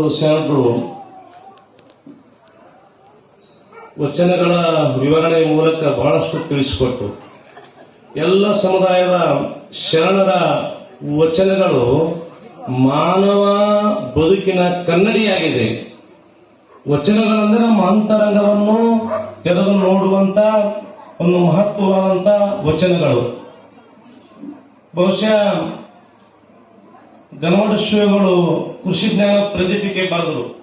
ಶರಣರು ವಚನಗಳ ವಿವರಣೆ ಮೂಲಕ ಬಹಳಷ್ಟು ತಿಳಿಸಿಕೊಟ್ಟು, ಎಲ್ಲ ಸಮುದಾಯದ ಶರಣರ ವಚನಗಳು ಮಾನವ ಬದುಕಿನ ಕನ್ನಡಿಯಾಗಿದೆ. ವಚನಗಳಂದ್ರೆ ನಮ್ಮ ಅಂತರಂಗವನ್ನು ತೆರೆದು ನೋಡುವಂತ ಒಂದು ಮಹತ್ವವಾದಂತ ವಚನಗಳು. ಬಹುಶಃ ಗಣಮಠ ಶ್ರೀಗಳು ಕೃಷಿ ಜ್ಞಾನ ಪ್ರದೀಪಿಕೆ ಬರೆದರು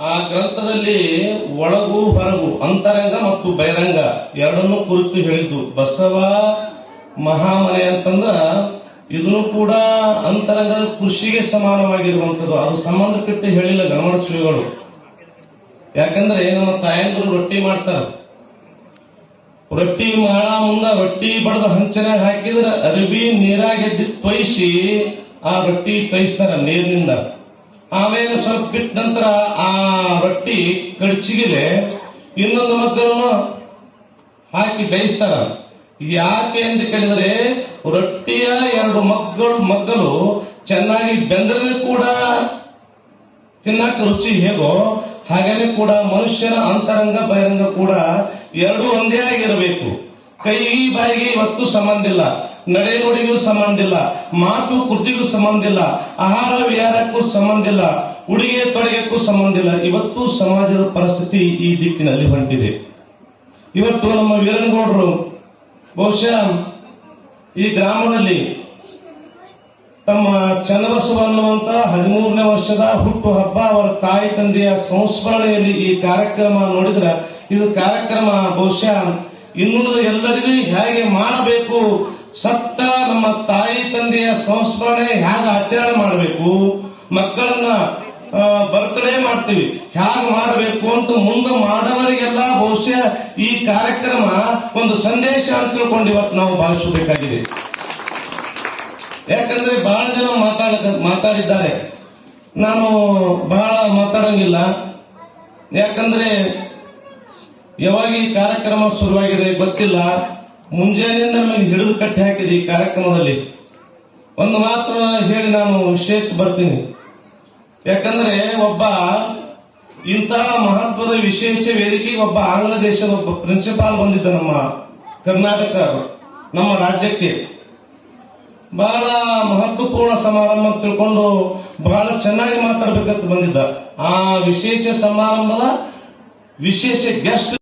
ಆ ಗ್ರಂಥದಲ್ಲಿ ಒಳಗು, ಹೊರಗು, ಅಂತರಂಗ ಮತ್ತು ಬಹಿರಂಗ ಎರಡನ್ನೂ ಕುರಿತು ಹೇಳಿದ್ದು. ಬಸವ ಮಹಾಮನೆ ಅಂತಂದ್ರ ಇದನ್ನು ಕೂಡ ಅಂತರಂಗದ ಕೃಷಿಗೆ ಸಮಾನವಾಗಿರುವಂತದ್ದು ಅದು ಸಂಬಂಧಪಟ್ಟು ಹೇಳಿಲ್ಲ ಗಣಮಠ ಶ್ರೀಗಳು ಯಾಕಂದ್ರೆ ನಮ್ಮ ತಾಯಂದ್ರು ರೊಟ್ಟಿ ಮಾಡ್ತಾರೆ. ರೊಟ್ಟಿ ಮಾಡ ಮುಂದ ರೊಟ್ಟಿ ಬಡದ ಹಂಚನೆ ಹಾಕಿದ್ರೆ ಅರಿವಿ ನೀರಾಗೆದ್ದಿ ತೊಯ್ಸಿ ಆ ರೊಟ್ಟಿ ತೈಸ್ತಾರ ನೀರಿನಿಂದ. ಆಮೇಲೆ ಸ್ವಲ್ಪ ಬಿಟ್ಟ ನಂತರ ಆ ರೊಟ್ಟಿ ಕಡ್ಚಿಗಿದೆ. ಇನ್ನೊಂದು ಮಕ್ಕಳನ್ನು ಹಾಕಿ ಬೇಯಿಸ್ತಾರ. ಯಾಕೆ ಅಂತ ಕೇಳಿದ್ರೆ ರೊಟ್ಟಿಯ ಎರಡು ಮಕ್ಕಳು ಮಕ್ಕಳು ಚೆನ್ನಾಗಿ ಬೆಂದರೆ ಕೂಡ ತಿನ್ನಕ ರುಚಿ ಹೇಗೋ ಹಾಗೇನೆ ಕೂಡ ಮನುಷ್ಯನ ಅಂತರಂಗ ಬಹಿರಂಗ ಕೂಡ ಎರಡು ಒಂದೇ ಆಗಿರಬೇಕು. ಕೈಗಿ ಬಾಯಿಗೆ ಇವತ್ತು ಸಂಬಂಧ ಇಲ್ಲ. ನಡೆ ನುಡಿಗೂ ಸಂಬಂಧ ಇಲ್ಲ. ಮಾತು ಕೃತಿಗೂ ಸಂಬಂಧ ಇಲ್ಲ. ಆಹಾರ ವಿಹಾರಕ್ಕೂ ಸಂಬಂಧ ಇಲ್ಲ. ಉಡುಗೆ ತೊಡಗಕ್ಕೂ ಸಂಬಂಧ ಇಲ್ಲ. ಇವತ್ತು ಸಮಾಜದ ಪರಿಸ್ಥಿತಿ ಈ ದಿಕ್ಕಿನಲ್ಲಿ ಹೊಂಟಿದೆ. ಇವತ್ತು ನಮ್ಮ ವೀರನಗೌಡರು, ಬಹುಶಃ ಈ ಗ್ರಾಮದಲ್ಲಿ ತಮ್ಮ ಚನ್ನಬಸವ ಅನ್ನುವಂತ ಹದಿಮೂರನೇ ವರ್ಷದ ಹುಟ್ಟು ಹಬ್ಬ ಅವರ ತಾಯಿ ತಂದೆಯ ಸಂಸ್ಮರಣೆಯಲ್ಲಿ ಈ ಕಾರ್ಯಕ್ರಮ ನೋಡಿದ್ರೆ ಇದು ಕಾರ್ಯಕ್ರಮ ಬಹುಶಃ ಇನ್ನುಳಿದ ಎಲ್ಲರಿಗೂ ಹೇಗೆ ಮಾಡಬೇಕು, ಸತ್ತ ನಮ್ಮ ತಾಯಿ ತಂದೆಯ ಸಂಸ್ಮರಣೆ ಹೇಗೆ ಆಚರಣೆ ಮಾಡಬೇಕು, ಮಕ್ಕಳನ್ನ ಬರ್ತ್ಡೇ ಮಾಡ್ತೀವಿ, ಹೇಗೆ ಮಾಡಬೇಕು ಅಂತ ಮುಂದೆ ಮಾಡವರಿಗೆಲ್ಲ ಬಹುಶಃ ಈ ಕಾರ್ಯಕ್ರಮ ಒಂದು ಸಂದೇಶ ಅಂತ ತಿಳ್ಕೊಂಡು ಇವತ್ತು ನಾವು ಭಾವಿಸಬೇಕಾಗಿದೆ. ಯಾಕಂದ್ರೆ ಬಹಳ ಜನ ಮಾತಾಡ, ಮಾತಾಡಿದ್ದಾರೆ. ನಾನು ಬಹಳ ಮಾತಾಡಂಗಿಲ್ಲ. ಯಾಕಂದ್ರೆ ಯಾವಾಗ ಈ ಕಾರ್ಯಕ್ರಮ ಶುರುವಾಗಿದೆ ಗೊತ್ತಿಲ್ಲ. ಮುಂಜಾನೆಯಿಂದ ನಮಗೆ ಹಿಡಿದು ಕಟ್ಟಿ ಹಾಕಿದೆ ಈ ಕಾರ್ಯಕ್ರಮದಲ್ಲಿ. ಒಂದು ಮಾತ್ರ ಹೇಳಿ ನಾನು ವಿಷಯಕ್ಕೆ ಬರ್ತೀನಿ. ಯಾಕಂದ್ರೆ ಒಬ್ಬ ಇಂತಹ ಮಹತ್ವದ ವಿಶೇಷ ವೇದಿಕೆಗೆ ಒಬ್ಬ ಆಂಗ್ಲ ದೇಶದ ಒಬ್ಬ ಪ್ರಿನ್ಸಿಪಾಲ್ ಬಂದಿದ್ದ ನಮ್ಮ ಕರ್ನಾಟಕ, ನಮ್ಮ ರಾಜ್ಯಕ್ಕೆ. ಬಹಳ ಮಹತ್ವಪೂರ್ಣ ಸಮಾರಂಭ ತಿಳ್ಕೊಂಡು ಬಹಳ ಚೆನ್ನಾಗಿ ಮಾತಾಡ್ಬೇಕಂತ ಬಂದಿದ್ದ. ಆ ವಿಶೇಷ ಸಮಾರಂಭದ ವಿಶೇಷ ಗೆಸ್ಟ್